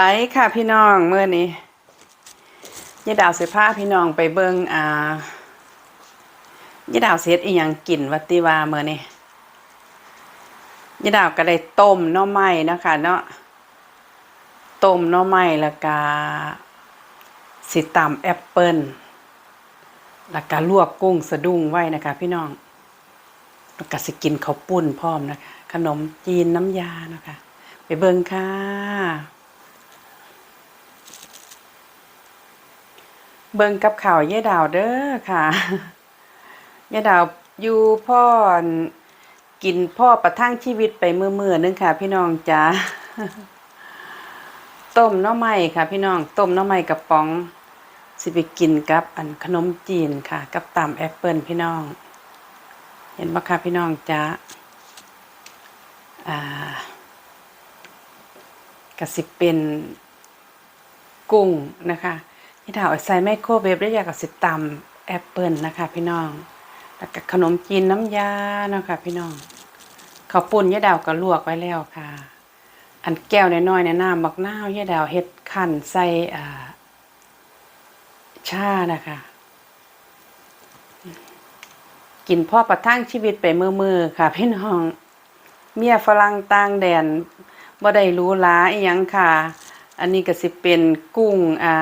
ไปค่ะพี่น้องเมื่อนี้ยายดาวเสียผ้าพี่น้องไปเบิงอ่ายายดาวเสียดอีหยังกินวัติวาเมื่อนี้ยายดาวก็ได้ต้มน่อไม้นะคะเนาะต้มน่อไม้แล้วก็สิตำแอปเปิลแล้วก็ลวกกุ้งสะดุ้งไว้นะคะ พี่น้องแล้วก็สิกินข้าวปุ้นพร้อมนะคะ ขนมจีนน้ำยานะคะ ไปเบิงค่ะ เบิงกับข่าวเย่ดาวเด้อค่ะเย่ดาวอยู่พ่อกินพ่อประทังชีวิตไปเมือมือนึงค่ะ พี่น้องจ้าต้มน้อไม้ค่ะ พี่น้องต้มน้อไม้กับป๋อง สิไปกินกับ อันขนมจีนค่ะ กับตำแอปเปิลพี่น้อง เห็นปะค่ะพี่น้องจ้าอ่ากสิเป็นกุ้งนะคะ ที่าเอาใส่ไมโครเวฟได้ยากับสิตำแอปเปิลนะคะ พี่น้อง แล้วก็ขนมจีนน้ำยาเนาะค่ะพี่น้องข้าวปุ้นยะดาวก็ลวกไว้แล้วค่ะ อันแก้วน้อยๆเนี่ยน้ำบักน้าวยะดาวเฮ็ดคั่นใส่อ่าชานะคะ กินพ่อประทังชีวิตไปมือๆค่ะ พี่น้อง เมียฝรั่งต่างแดนบ่ได้รู้หลาอีหยังค่ะ อันนี้ก็สิเป็นกุ้งอ่า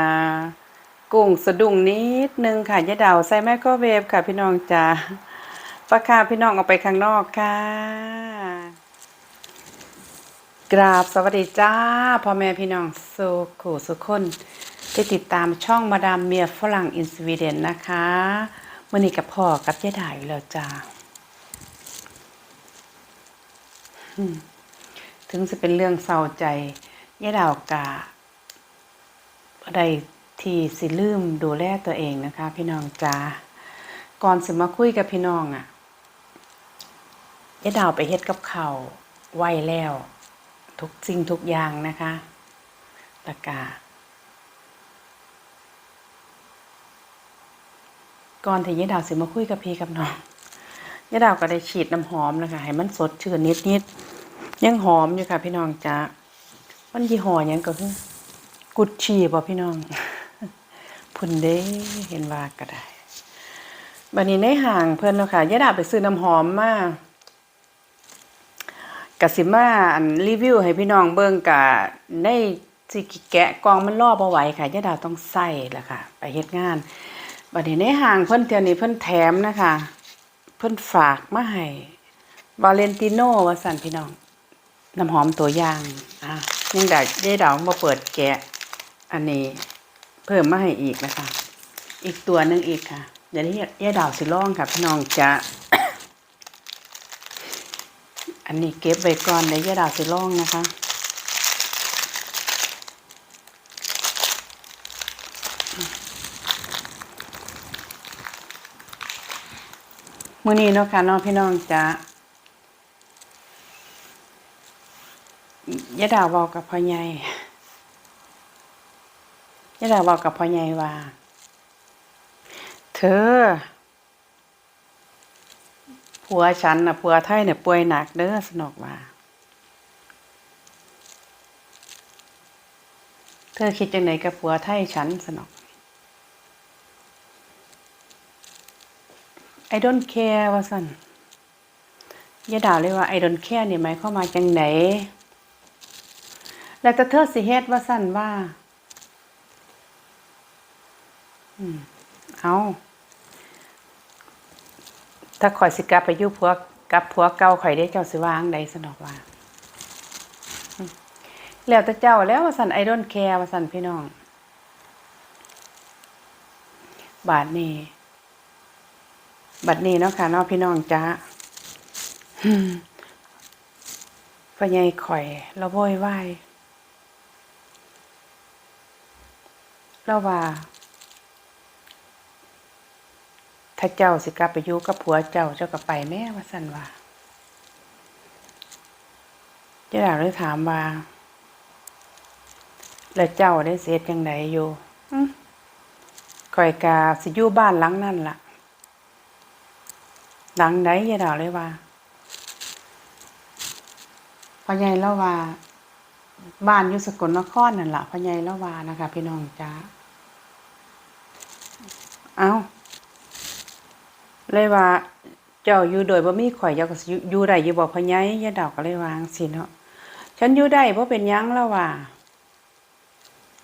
กุ้งสะดุ้งนิดนึงค่ะยะดาวใส่ไมโครเวฟค่ะพี่น้องจ้าปลาคาพี่น้องออกไปข้างนอกค่ะ กราบสวัสดีจ้าพ่อแม่พี่น้องสุขสุขคนที่ติดตามช่องมาดามเมียฝรั่งอินสวีเดนนะคะมื่อนี้กับพ่อกับยะดาวอยู่แล้วจ้าถึงจะเป็นเรื่องเศร้าใจยาดาวกะอะไร ที่สิลืมดูแลตัวเองนะคะ พี่น้องจ้าก่อนสิมาคุยกับพี่น้องอะ่ะยายดาวไปเฮ็ดกับเขาวไวแล้ว ทุกสิ่งทุกอย่างนะคะตะกาก่อนที่ยายดาวสิมาคุยกับพี่กับน้องยายดาวก็ได้ฉีดน้ำหอมนะคะให้มันสดชื่นนิดๆยังหอมอยู่ค่ะ พี่น้องจ้ามันยี่ห้อยังก็คือกุดชีบ่พี่น้อง พุ่นเด้เห็นว่าก็ได้บัดนี้ในห่างเพิ่นเนาะค่ะยายดาไปซื้อน้ำหอมมากะสิมาอันรีวิวให้พี่น้องเบิ่งกะในสิแกะกองมันรอบ่ไหวค่ะยายดาต้องใส่ล่ะค่ะ ไปเฮ็ดงานบัดนี้ในห่างเพิ่นเที่ยวนี้เพิ่นแถมนะคะ เพิ่นฝากมาให้วาเลนติโนว่าสั่นพี่น้องน้ำหอมตัวอย่างอะยังได้ได้ดาวมาเปิดแกะ อันนี้ เพิ่มมาให้อีกนะคะ อีกตัวหนึ่งอีกค่ะเดี๋ยวนี้ย่าดาวสิลองค่ะพี่น้องจะอันนี้เก็บไว้ก่อนเดี๋ยวย่าดาวสิลองนะคะมื้อนี้เนาะค่ะน้องพี่น้องจะยะดาวบอกกับพ่อใหญ่ ยะดาบอกกับพ่อใหญ่ว่า เธอ ผัวฉันน่ะผัวไทยเนี่ยป่วยหนักเด้อสนอกว่า เธอคิดจังไหนกับผัวไทยฉันสนอก I don't care ว่าสันยะดาวเลยว่า I don't care นี่หมายความมาจังไหน แล้วแต่เธอสิเฮ็ดว่าสันว่า เอาถ้าข่อยสิกลับไปยู่ผัวกับผัวเก่าข่อยได้เจ้าสิวางใดสนอกว่า แล้วแต่เจ้าแล้วว่าสันไอดอนแคร์ว่าสันพี่น้อง บาทนี้บัดนี้เนาะค่ะเนาะพี่น้องจ้าพ่อใหญ่ข่อยเราโวยวายแล้วว่า ถ้าเจ้าสิกลับไปอยู่กับผัวเจ้าเจ้าก็ไปแม่ว่าสันว่าเจ้าดาวเลยถามว่า แล้วเจ้าได้เสียจังไดอยู่อื้อข่อยกาสิอยู่บ้านหลังนั่นล่ะ หลังไหนยาดาวเลยว่าพ่อใหญ่เล่าว่า บ้านอยู่สกลนครนั่นล่ะพ่อใหญ่ละวานะคะ พี่น้องจ้าเอา เลยว่า เจ้าอยู่โดยบ่มีข่อยเจ้าก็อยู่ได้อยู่บ่พ่อใหญ่ยาดาวก็เลยวางสิเนาะฉันอยู่ได้บ่เป็นยังแล้วว่า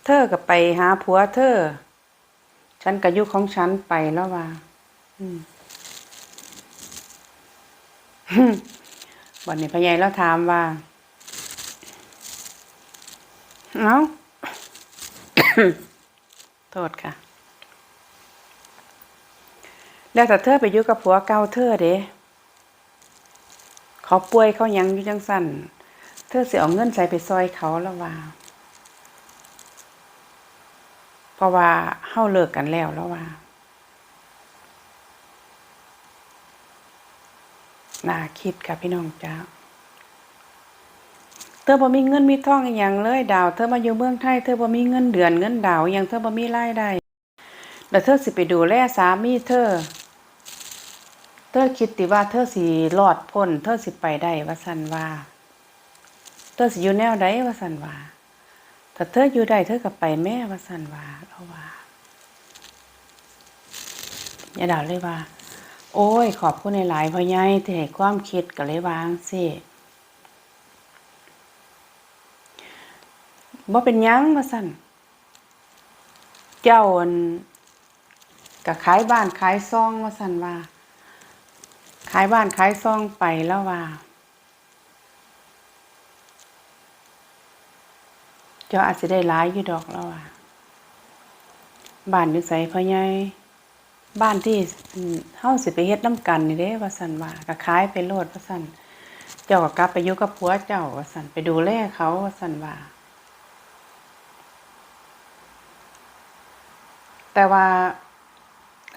เธอก็ไปหาผัวเธอ ฉันก็อยู่ของฉันไปแล้วว่าอืมวันนี้พ่อใหญ่แล้วถามว่าเอ้าโทษค่ะ แล้วแต่เธอไปอยู่กับผัวเก่าเธอเด้เขาป่วยเขายังอยู่จังสั่นเธอเสิเอาเงินใส่ไปซอยเขาแล้วว่า เพราะว่าเฮาเลิกกันแล้วแล้วว่าน่าคิดค่ะพี่น้องจ้าเธอบ่มีเงินมีทองอหย่างเลยดาว เธอมาอยู่เมืองไทยเธอบ่มีเงินเดือนเงินดาวอย่างเธอบ่มีรายได้แล้วเธอสิไปดูแลสามีเธอ เธอคิดติว่าเธอสิรอดพ้น เธอสิไปได้ว่าซั่นว่า เธอสิอยู่แนวใดว่าซั่นว่าถ้าเธออยู่ได้เธอก็ไปแม่ว่าซั่นว่าเราว่าอย่าด่าเลยว่า โอ้ย ขอบคุณในหลายพ่อใหญ่ที่ให้ความคิดก็เลยวางสิบ่เป็นยังว่าซั่นเจ้าอันก็ขายบ้านขายซองว่าซั่นว่า ขายบ้านขายซองไปแล้วว่าเจ้าอาจสิได้หลายอยู่ดอกแล้วว่าบ้านอยู่ไสพ่อใหญ่บ้านที่เฮาสิไปเฮ็ดน้ำกันนี่เด้ว่าซั่นว่าก็ขายไปโลดว่าซั่นเจ้าก็กลับไปอยู่กับผัวเจ้าว่าซั่นไปดูแลเขาว่าซั่นว่าแต่ว่า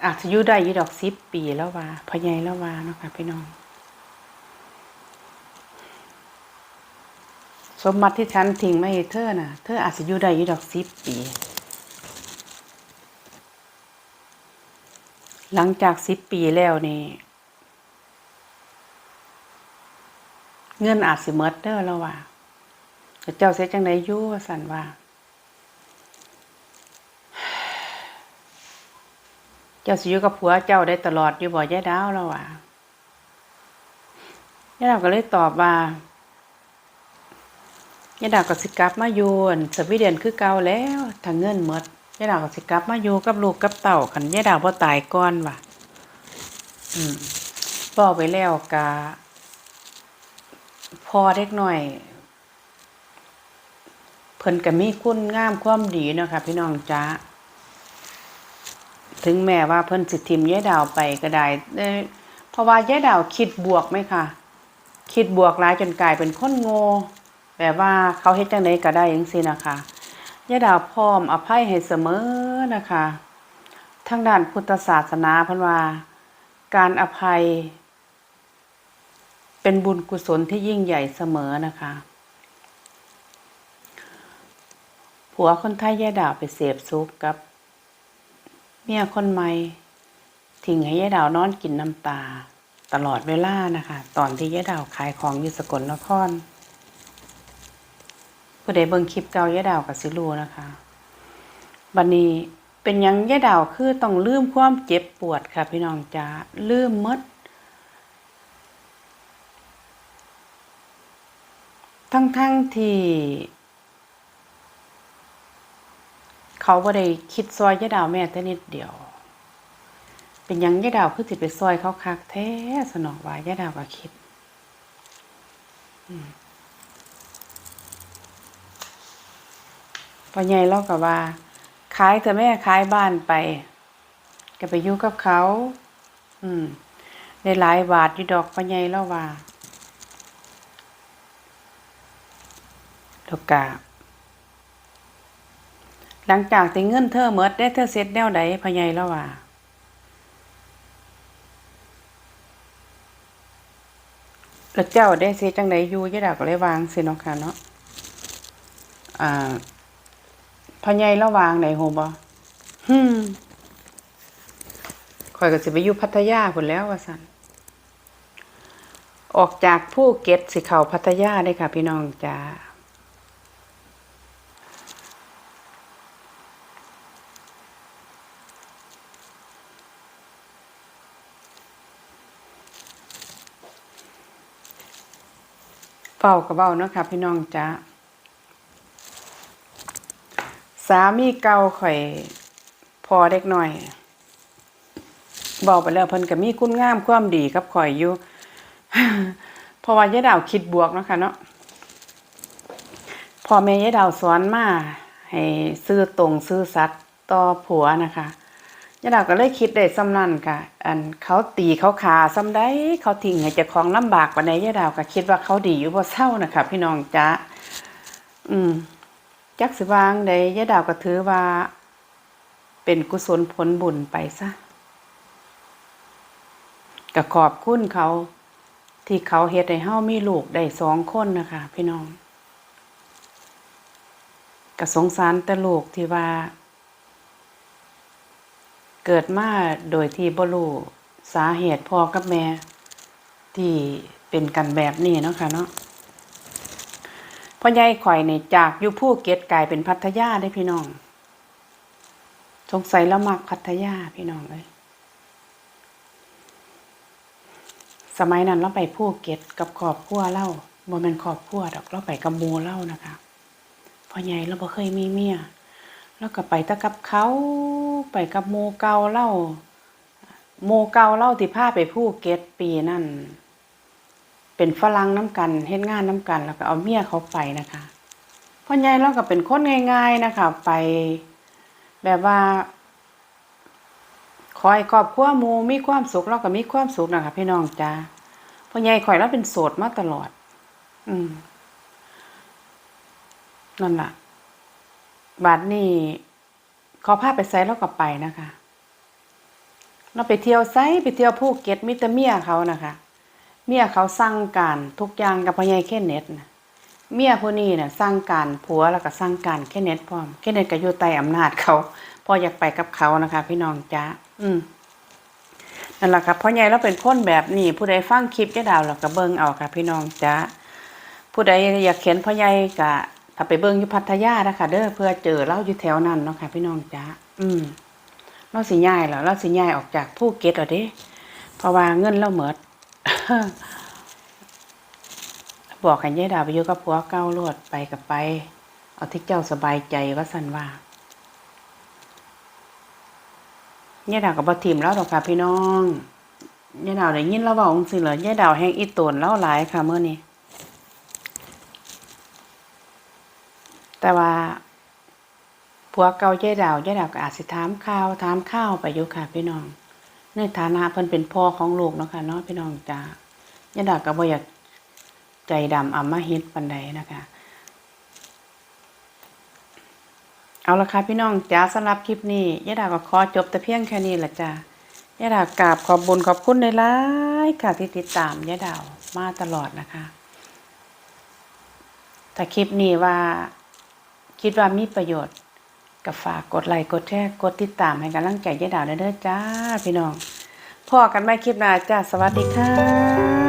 อาจจะอยู่ได้ยู่ดอกสิบปีแล้วว่าพ่อใหญ่แล้วว่าเนาะค่ะพี่น้อง สมบัติที่ฉันทิ้งไว้เธอน่ะ เธออาจจะอยู่ได้ยู่ดอกสิบปี หลังจากสิบปีแล้วนี่เงินอาจสิเมิดเด้อแล้วว่าเจ้าเสียจังไดยู่วสันว่า เจ้าสิอยู่กับผัวเจ้าได้ตลอดอยู่บ่ยายดาวแล้วว่ายายดาวก็เลยตอบว่ายายดาวก็สิกลับมาอยู่นสวีเดนคือเก่าแล้วถ้าเงินหมดยายดาวก็สิกลับมาอยู่กับลูกกับเต่าคันยายดาวบ่ตายก่อนว่ะ อืมบอกไปแล้วกะพอเล็กหน่อยเพิ่นก็มีคุณงามความดีเนาะค่ะพี่น้องจ้า ถึงแม้ว่าเพิ่นสิทิมยายดาวไปก็ได้เอ้ยเพราะว่ายายดาวคิดบวกไหมคะคิดบวกร้ายจนกลายเป็นคนโง่แบบว่าเขาเฮ็ดจังไดก็ได้จังซี่นะคะยายดาวพร้อมอภัยให้เสมอนะคะ ทางด้านพุทธศาสนาเพิ่นว่า การอภัย เป็นบุญกุศลที่ยิ่งใหญ่เสมอนะคะ ผัวคนไทยยาดาวไปเสพสุขกับ เมียคนใหม่ทิ้งให้ยายดาวนอนกินน้ำตา ตลอดเวลานะคะ ตอนที่ยายดาวขายของอยู่สกลนครผู้ใดเบิ่งคลิปเก่ายายดาวกับสิรูนะคะบัดนนี้เป็นยังยายดาวคือต้องลืมความเจ็บปวดค่ะ พี่น้องจ๋าลืมมดทั้งๆที่ เขาบ่ได้คิดซอยยายดาวแม่แต่นิดเดียว เป็นยังยายดาวคือสิไปซอยเขาคักแท้สนองว่ายายดาวก็คิดอพอใหญ่เราก็ว่า ขายเถอแม่ขายบ้านไปก็ไปอยู่กับเขา อืมได้หลายบาทอยู่ดอกพอใหญ่เราว่าดอกกาบ หลังจากที่เงินเธอเมดได้เธอเสร็จแนวใดพ่อใหญ่แล้วว่าแล้วเจ้าได้เสียจังใดอยู่ยายดาก็เลยวางสิเนาะค่ะเนาะอ่าพ่อใหญ่แล้ววางไหนโหบ่ฮึมข่อยก็สิไปอยู่พัทยาพุ่นแล้วว่าซั่นออกจากภูเก็ตสิเข้าพัทยาได้ค่ะ พี่น้องจ้า เป่ากับเบ้าเนาะค่ะพี่น้องจ้าสามีเก่าข่อยพอเด็กหน่อยบอกไปแล้วเพิ่นก็มีคุณงามความดีกับข่อยอยู่เพราะว่ายายดาวคิดบวกเนาะค่ะเนาะพ่อแม่ยายดาวสอนมาให้ซื้อตรงซื้อสัตย์ต่อผัวนะคะ ยายดาวก็เลยคิดได้ซ้ำนั่นค่ะ อันเขาตีเขาขาซ้ำได้เขาทิ้งให้เจ้าของลำบากปานใดยายดาวก็คิดว่าเขาดีอยู่บ่เศร้านะคะพี่น้องจ๊ะอืมจักสิวางใดยายดาวก็ถือว่า เป็นกุศลผลบุญไปซะก็ขอบคุณเขา ที่เขาเฮ็ดให้เฮามีลูกได้สองคนนะคะ พี่น้องก็สงสารแต่ลูกที่ว่า เกิดมาโดยที่บ่รู้สาเหตุพ่อกับแม่ ที่เป็นกันแบบนี้เนาะค่ะเนาะพ่อใหญ่ข่อยนี่จากอยู่ภูเกตกลายเป็นพัทยาได้พี่น้องสงสัยแล้วมักพัทยาพี่น้องเลยสมัยนั้นเราไปภูเกตกับครอบครัวเล่าบ่แม่นครอบครัวดอกเราไปกับหมู่เล่านะคะพ่อใหญ่เราบ่เคยมีเมีย เราก็ไปต่กับเขาไปกับหมู่เกาเล่าหมู่เกาเล่าที่พาไปภูเก็ตปีนั่น เป็นฝรั่งน้ำกันเฮ็ดงานน้ำกัน แล้วก็เอาเมียเขาไปนะคะพ่อใหญ่เราก็เป็นคนง่าย ๆนะคะ ไปแบบว่า คอยครอบครัวมูมีความสุขเราก็มีความสุขนะคะพี่น้องจ้าพ่อใหญ่ข่อยเราเป็นโสดมาตลอด อืมนั่นแหละ บาดนี้เขาพาไปไซแล้วก็ไปนะคะ เราไปเที่ยวไซไปเที่ยวภูเก็ตมิตรเมียเขานะคะ เมียเขาสั่งการทุกอย่างกับพ่อใหญ่แค่เน็ตนะเมียผู้นี้น่ะสั่งการผัวแล้วก็สั่งการแค่เน็ตพร้อมแค่เน็ตก็อยู่ใต้อำนาจเขาพออยากไปกับเขานะคะ พี่น้องจ้าอืมนั่นแหละครับพ่อใหญ่เราเป็นคนแบบนี้ ผู้ใดฟังคลิปจ๊ดาวเราก็เบิ่งเอาค่ะ พี่น้องจ้าผู้ใดอยากเขียนพ่อใหญ่ก็ ถ้าไปเบิ่งอยู่พัทยานะคะเด้อเพื่อเจอเราอยู่แถวนั้นเนาะค่ะ พี่น้องจ้าอืมเราสิย้ายแล้วเราสิย้ายออกจากภูเก็ตแล้วเด้เพราะว่าเงินเราหมดบอกให้ยายดาวไปอยู่กับผัวเก่าโลดไปกับไป เอาที่เจ้าสบายใจว่าสันว่ายายดาวกับบ่ทีมแล้วดอกค่ะพี่น้องยายดาวได้ยินแล้วเว้าจังซี่เหรอยายดาวแห้งอีตนแล้วหลายค่ะเมื่อนี้ แต่ว่าผัวเก่ายายดาวยายดาวก็อาจสิถามข่าวถามข้าวไปอยู่ค่ะพี่น้อง ในฐานะเพิ่นเป็นพ่อของลูกเนาะค่ะเนาะพี่น้องจ้ายายดาวก็บ่อยากใจดำอำมหิตปานใดนะคะเอาละค่ะพี่น้องจ้าสำหรับคลิปนี้ยายดาวก็ขอจบแต่เพียงแค่นี้ละจ้ายายดาวกราบขอบบุญขอบคุณในหลายค่ะที่ติดตามยายดาวมาตลอดนะคะ แต่คลิปนี้ว่า คิดว่ามีประโยชน์ก็ฝากกดไลค์กดแชร์กดติดตามให้กำลังใจยายดาวเด้อจ้าพี่น้องพอกันไม่คลิปหน้าจ้าสวัสดีค่ะ